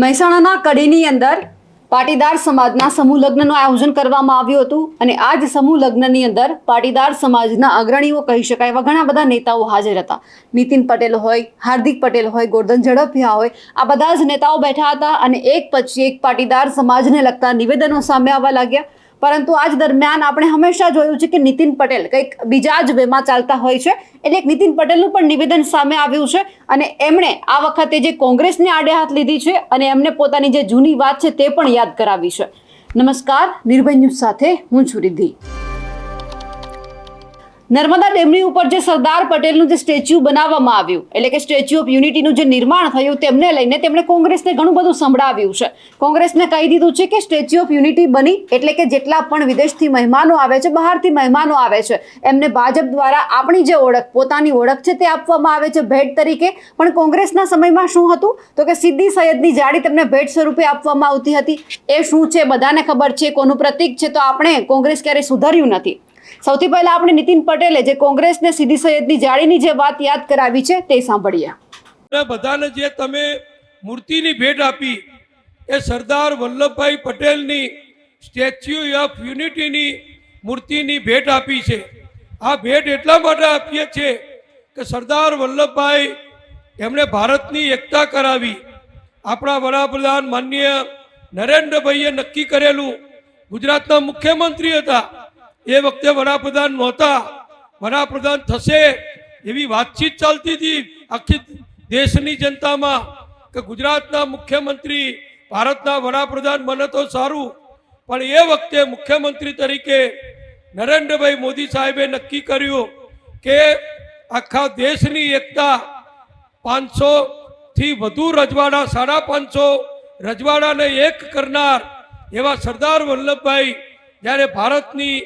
મહેસાણાના કડીની અંદર પાટીદાર સમાજના સમૂહ લગ્નનું આયોજન કરવામાં આવ્યું હતું અને આ જ સમૂહ લગ્નની અંદર પાટીદાર સમાજના અગ્રણીઓ કહી શકાય એવા ઘણા બધા નેતાઓ હાજર હતા. નીતિન પટેલ હોય, હાર્દિક પટેલ હોય, ગોરધન ઝડપિયા હોય, આ બધા જ નેતાઓ બેઠા હતા અને એક પછી એક પાટીદાર સમાજને લગતા નિવેદનો સામે આવવા લાગ્યા. પરંતુ આજ દરમિયાન આપણે હંમેશા જોયું છે કે નીતિન પટેલ કંઈક બીજા જ વેમાં ચાલતા હોય છે. એટલે એક નીતિન પટેલનું પણ નિવેદન સામે આવ્યું છે અને એમણે આ વખતે જે કોંગ્રેસને આડે હાથ લીધી છે અને એમને પોતાની જે જૂની વાત છે તે પણ યાદ કરાવી છે. નમસ્કાર, નિર્ભય ન્યૂઝ સાથે હું છું રિદ્ધિ. નર્મદા ડેમની ઉપર જે સરદાર પટેલનું જે સ્ટેચ્યુ બનાવવામાં આવ્યું, એટલે કે સ્ટેચ્યુ ઓફ યુનિટીનું જે નિર્માણ થયું તેમને લઈને તેમણે કોંગ્રેસને ઘણું બધું સંભળાવ્યું છે. કોંગ્રેસને કહી દીધું છે કે સ્ટેચ્યુ ઓફ યુનિટી બની, એટલે કે જેટલા પણ વિદેશથી મહેમાનો આવે છે, બહારથી મહેમાનો આવે છે, એમને ભાજપ દ્વારા આપણી જે ઓળખ, પોતાની ઓળખ છે તે આપવામાં આવે છે ભેટ તરીકે. પણ કોંગ્રેસના સમયમાં શું હતું? તો કે સિદ્ધિ સૈયદની જાળી તેમને ભેટ સ્વરૂપે આપવામાં આવતી હતી. એ શું છે? બધાને ખબર છે? કોનું પ્રતીક છે? તો આપણે કોંગ્રેસ ક્યારેય સુધર્યું નથી. સૌથી પહેલા આપણે નીતિન પટેલે જે કોંગ્રેસને સીધી સૈયદની જાળીની જે વાત યાદ કરાવી છે તે સાંભળીએ. બધાને જે તમે મૂર્તિની ભેટ આપી, એ સરદાર વલ્લભભાઈ પટેલની સ્ટેચ્યુ ઓફ યુનિટીની મૂર્તિની ભેટ આપી છે. આ ભેટ એટલા માટે આપીએ છીએ કે સરદાર વલ્લભભાઈ એમણે ભારતની એકતા કરાવી. આપણા વડાપ્રધાન માનનીય નરેન્દ્રભાઈએ નક્કી કરેલું ગુજરાતના મુખ્યમંત્રી હતા. એ વખતે વડાપ્રધાન નહોતા. વડાપ્રધાન થશે એવી વાતચીત ચાલતી હતી આખી દેશની જનતામાં કે ગુજરાતના મુખ્યમંત્રી ભારતના વડાપ્રધાન બને તો સારું. પણ એ વખતે મુખ્યમંત્રી તરીકે નરેન્દ્રભાઈ મોદી સાહેબે નક્કી કર્યું કે આખા દેશની એકતા પાંચસો થી વધુ રજવાડા, સાડા પાંચસો રજવાડાને એક કરનાર એવા સરદાર વલ્લભભાઈ જ્યારે ભારતની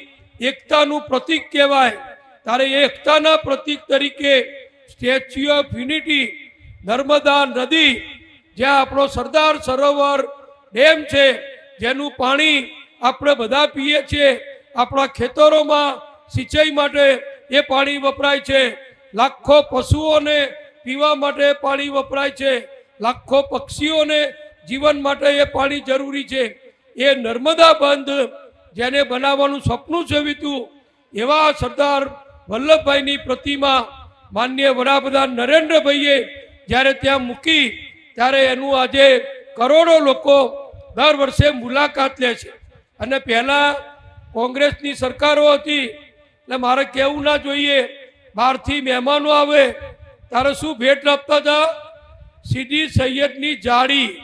એકતાનું પ્રતીક કહેવાય. ત્યારે એકતાના પ્રતીક તરીકે સ્ટેચ્યુ ઓફ યુનિટી, નર્મદા નદી, જ્યાં આપણો સરદાર સરોવર ડેમ છે, જેનું પાણી આપણે બધા પીએ છીએ, આપણા ખેતરોમાં સિંચાઈ માટે એ પાણી વપરાય છે, લાખો પશુઓને પીવા માટે પાણી વપરાય છે, લાખો પક્ષીઓને જીવન માટે એ પાણી જરૂરી છે. એ નર્મદા બંધ જેને બનાવવાનું સપનું સેવ્યું એવા સરદાર વલ્લભભાઈની પ્રતિમા માન્ય વડાપ્રધાન નરેન્દ્રભાઈએ જ્યારે ત્યાં મૂકી, ત્યારે એનું આજે કરોડો લોકો દર વર્ષે મુલાકાત લે છે. અને પહેલાં કોંગ્રેસની સરકારો હતી, એટલે મારે કહેવું ના જોઈએ, બહારથી મહેમાનો આવે, ત્યારે શું ભેટ આપતા હતા? સીધી સૈયદની જાળી.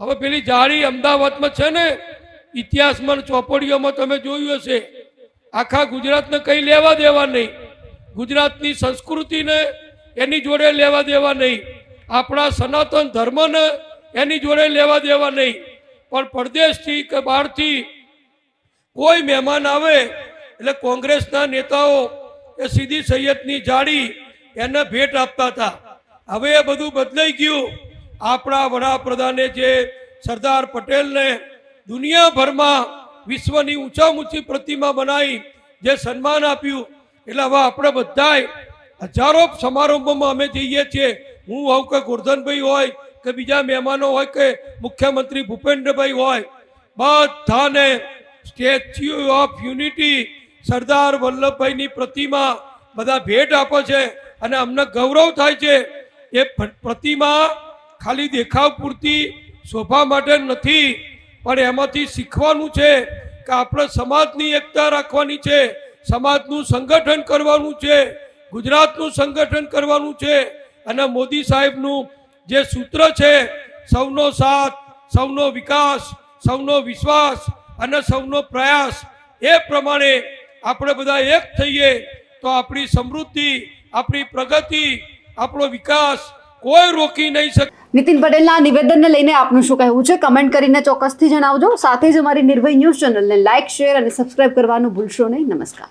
હવે પેલી જાળી અમદાવાદમાં છે ને ઇતિહાસમાં ચોપડીઓમાં તમે જોયું હશે, આખા ગુજરાતને કંઈ લેવા દેવા નહીં. ગુજરાતની સંસ્કૃતિને એની જોડે લેવા દેવા નહીં. આપણા સનાતન ધર્મને એની જોડે લેવા દેવા નહીં. પણ પરદેશથી કે બહારથી કોઈ મહેમાન આવે, એટલે કોંગ્રેસના નેતાઓ એ સીધી સૈયદની જાળી એને ભેટ આપતા હતા. હવે એ બધું બદલાઈ ગયું. આપણા વડાપ્રધાને જે સરદાર પટેલને દુનિયાભરમાં વિશ્વની ઊંચા ઊંચી પ્રતિમા બનાવી જે સન્માન આપ્યું, એટલે હવે આપણે બધાએ હજારો સમારંભોમાં અમે જઈએ છીએ. હું હોઉં કે ગોરધનભાઈ હોય, કે બીજા મહેમાનો હોય, કે મુખ્યમંત્રી ભૂપેન્દ્રભાઈ હોય, બધાને સ્ટેચ્યુ ઓફ યુનિટી સરદાર વલ્લભભાઈની પ્રતિમા બધા ભેટ આપે છે અને અમને ગૌરવ થાય છે. એ પ્રતિમા ખાલી દેખાવ પૂરતી શોભા માટે નથી પણ એમાંથી શીખવાનું છે કે આપણે સમાજની એકતા રાખવાની છે, સમાજનું સંગઠન કરવાનું છે, ગુજરાતનું સંગઠન કરવાનું છે. અને મોદી સાહેબનું જે સૂત્ર છે, સૌનો સાથ, સૌનો વિકાસ, સૌનો વિશ્વાસ અને સૌનો પ્રયાસ, એ પ્રમાણે આપણે બધા એક થઈએ તો આપણી સમૃદ્ધિ, આપણી પ્રગતિ, આપણો વિકાસ કોઈ રોકી નહીં શકે. નીતિન પટેલના નિવેદનને લઈને આપનું શું કહેવું છે? કમેન્ટ કરીને ચોક્કસથી જણાવજો. સાથે જ અમારી નિર્ભય ન્યૂઝ ચેનલને લાઇક શેર અને સબસ્ક્રાઇબ કરવાનું ભૂલશો નહીં. નમસ્કાર.